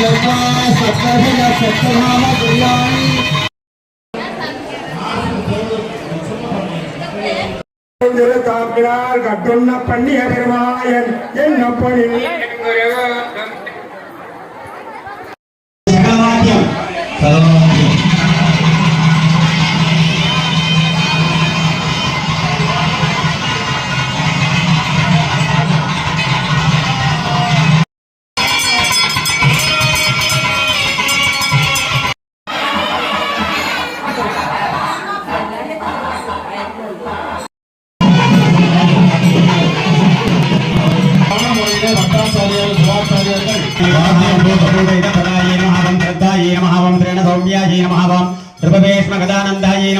சத்யமா சத்யமா சத்யமா பிரியாணி காக்கிறார் கட்டுண்ண பண்ணிய பெருமாயன் என்ன பண்ணி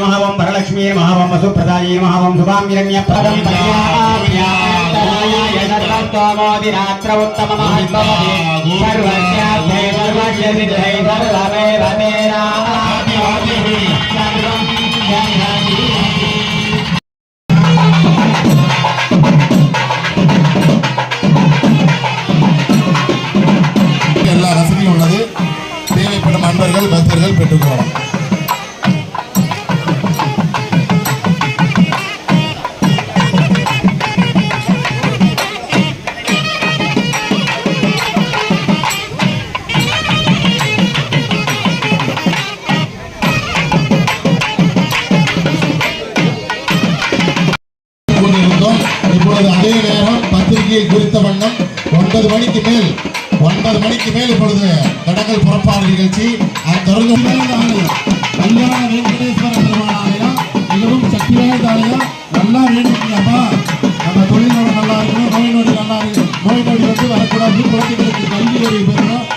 नमः ओम वरलक्ष्मी नमः ओम वसुप्रदाये नमः ओम सुभामिरण्य प्रदं रात्र उत्तम सर्वस्यार्थे सर्वस्य सिद्धे सर्वमेव तेरा பத்திரிகையில் குறித்த வண்ணம். ஒன்பது மணிக்கு மேல் ஒன்பது மணிக்கு மேல் இப்பொழுது தடங்கள் புறப்பாடு நிகழ்ச்சி. அத்தொடர்ந்து தொடர்ந்து கல்யாண வெங்கடேஸ்வர பெருமாள் ஆலயம் மிகவும் சக்தி வாய்ந்த ஆலயம். நல்லா வேண்டியப்பா நம்ம தொழில் நோய் நல்லா இருக்கணும் நோய் நொடி நல்லா இருக்கணும். நோய் நொடி வந்து வரக்கூடாது குழந்தைகளுக்கு கல்வி உதவி பெறணும்.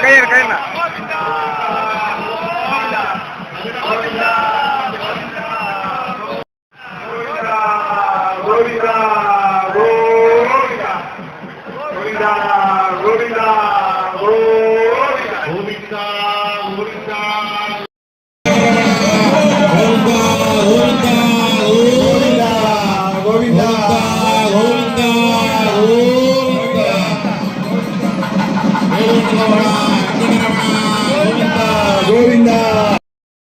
caer, caer na. Govinda, Govinda, Govinda, Govinda.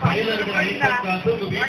final